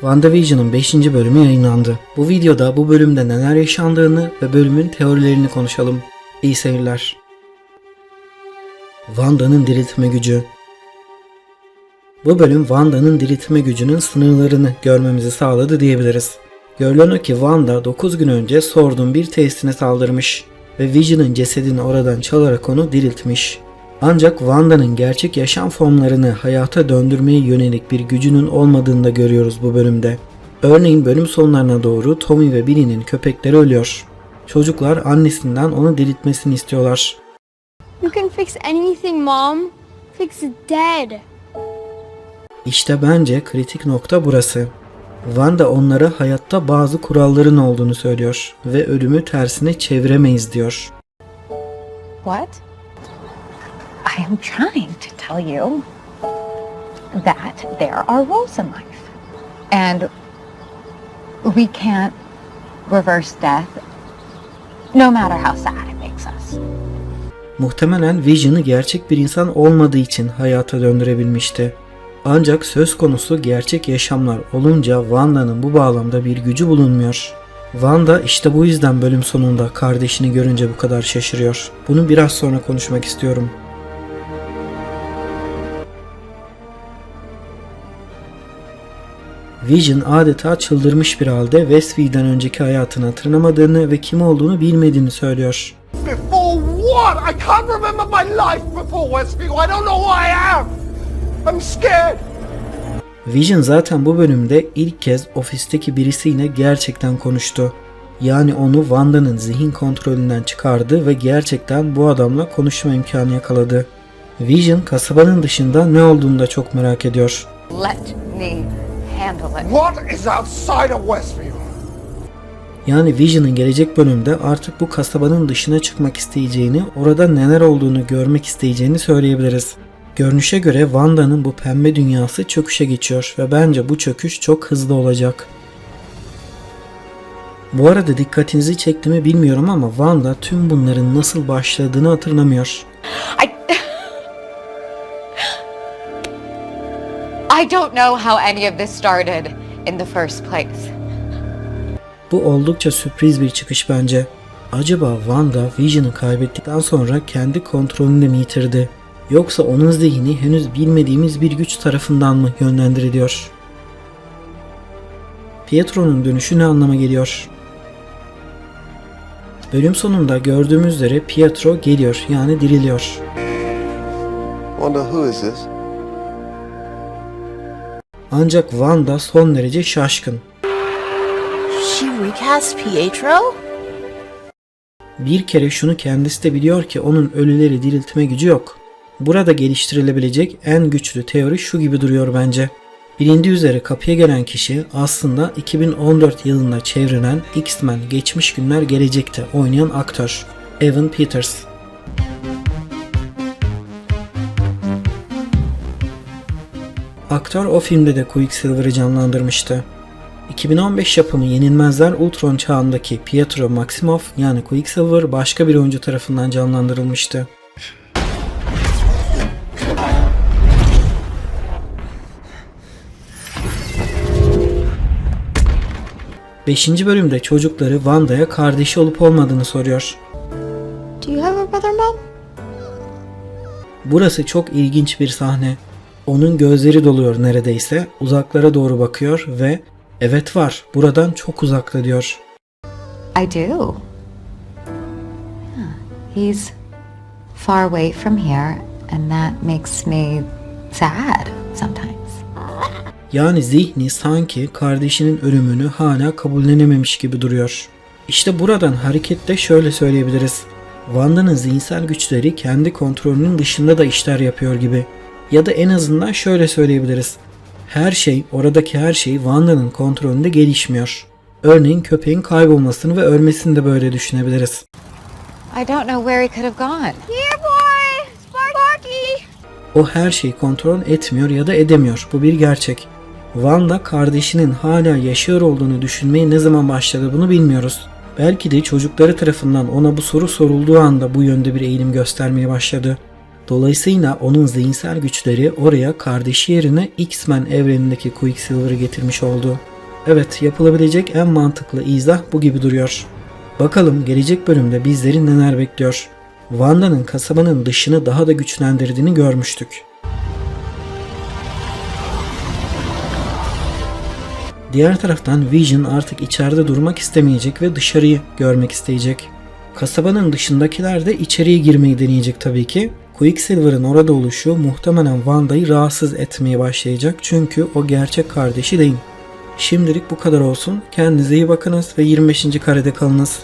WandaVision'ın 5. bölümü yayınlandı. Bu videoda bu bölümde neler yaşandığını ve bölümün teorilerini konuşalım. İyi seyirler. Wanda'nın diriltme gücü Bu bölüm Wanda'nın diriltme gücünün sınırlarını görmemizi sağladı diyebiliriz. Görülen o ki Wanda 9 gün önce Sword'un bir tesisine saldırmış ve Vision'ın cesedini oradan çalarak onu diriltmiş. Ancak Wanda'nın gerçek yaşam formlarını hayata döndürmeye yönelik bir gücünün olmadığını da görüyoruz bu bölümde. Örneğin bölüm sonlarına doğru Tommy ve Billy'nin köpekleri ölüyor. Çocuklar annesinden onu diriltmesini istiyorlar. You can fix anything, Mom. Fix dead. İşte bence kritik nokta burası. Wanda onlara hayatta bazı kuralların olduğunu söylüyor ve ölümü tersine çeviremeyiz diyor. What? I am trying to tell you that there are rules in life. And we can't reverse death no matter how sad it makes us. Muhtemelen Vision'ı gerçek bir insan olmadığı için hayata döndürebilmişti. Ancak söz konusu gerçek yaşamlar olunca Wanda'nın bu bağlamda bir gücü bulunmuyor. Wanda işte bu yüzden bölüm sonunda kardeşini görünce bu kadar şaşırıyor. Bunu biraz sonra konuşmak istiyorum. Vision adeta çıldırmış bir halde Westview'den önceki hayatını hatırlamadığını ve kim olduğunu bilmediğini söylüyor. Before what? I can't remember my life before Westview. I don't know who I am. I'm scared. Vision zaten bu bölümde ilk kez ofisteki birisiyle gerçekten konuştu. Yani onu Wanda'nın zihin kontrolünden çıkardı ve gerçekten bu adamla konuşma imkanı yakaladı. Vision kasabanın dışında ne olduğunu da çok merak ediyor. Let me handle it. What is outside of Westview? Yani Vision'ın gelecek bölümde artık bu kasabanın dışına çıkmak isteyeceğini, orada neler olduğunu görmek isteyeceğini söyleyebiliriz. Görünüşe göre Wanda'nın bu pembe dünyası çöküşe geçiyor ve bence bu çöküş çok hızlı olacak. Bu arada dikkatinizi çekti mi bilmiyorum ama Wanda tüm bunların nasıl başladığını hatırlamıyor. I don't know how any of this started in the first place. Bu oldukça sürpriz bir çıkış bence. Acaba Wanda Vision'ı kaybettikten sonra kendi kontrolünü de mi yitirdi? Yoksa onun zihni henüz bilmediğimiz bir güç tarafından mı yönlendiriliyor? Pietro'nun dönüşü ne anlama geliyor? Bölüm sonunda gördüğümüz üzere Pietro geliyor yani diriliyor. Wonder who is this? Ancak Wanda son derece şaşkın. She recast Pietro? Bir kere şunu kendisi de biliyor ki onun ölüleri diriltme gücü yok. Burada geliştirilebilecek en güçlü teori şu gibi duruyor bence. Bilindiği üzere kapıya gelen kişi aslında 2014 yılında çevrilen X-Men Geçmiş Günler Gelecekte oynayan aktör Evan Peters. Aktör o filmde de Quicksilver'ı canlandırmıştı. 2015 yapımı Yenilmezler Ultron çağındaki Pietro Maximoff yani Quicksilver başka bir oyuncu tarafından canlandırılmıştı. Beşinci bölümde çocukları Wanda'ya kardeşi olup olmadığını soruyor. Do you have a brother, Mom? Burası çok ilginç bir sahne. Onun gözleri doluyor neredeyse, uzaklara doğru bakıyor ve evet var, buradan çok uzakta diyor. I do. He's far away from here, and that makes me sad sometimes. Yani zihni sanki kardeşinin ölümünü hala kabullenememiş gibi duruyor. İşte buradan hareketle şöyle söyleyebiliriz. Wanda'nın zihinsel güçleri kendi kontrolünün dışında da işler yapıyor gibi. Ya da en azından şöyle söyleyebiliriz. Her şey, oradaki her şey Wanda'nın kontrolünde gelişmiyor. Örneğin köpeğin kaybolmasını ve ölmesini de böyle düşünebiliriz. I don't know where he could have gone. Here, boy! Sparky! O her şeyi kontrol etmiyor ya da edemiyor. Bu bir gerçek. Wanda kardeşinin hala yaşıyor olduğunu düşünmeye ne zaman başladı bunu bilmiyoruz. Belki de çocukları tarafından ona bu soru sorulduğu anda bu yönde bir eğilim göstermeye başladı. Dolayısıyla onun zihinsel güçleri oraya kardeşi yerine X-Men evrenindeki Quicksilver'ı getirmiş oldu. Evet, yapılabilecek en mantıklı izah bu gibi duruyor. Bakalım gelecek bölümde bizleri neler bekliyor. Wanda'nın kasabanın dışını daha da güçlendirdiğini görmüştük. Diğer taraftan Vision artık içeride durmak istemeyecek ve dışarıyı görmek isteyecek. Kasabanın dışındakiler de içeriye girmeyi deneyecek tabii ki. Quicksilver'ın orada oluşu muhtemelen Wanda'yı rahatsız etmeye başlayacak çünkü o gerçek kardeşi değil. Şimdilik bu kadar olsun. Kendinize iyi bakınız ve 25. karede kalınız.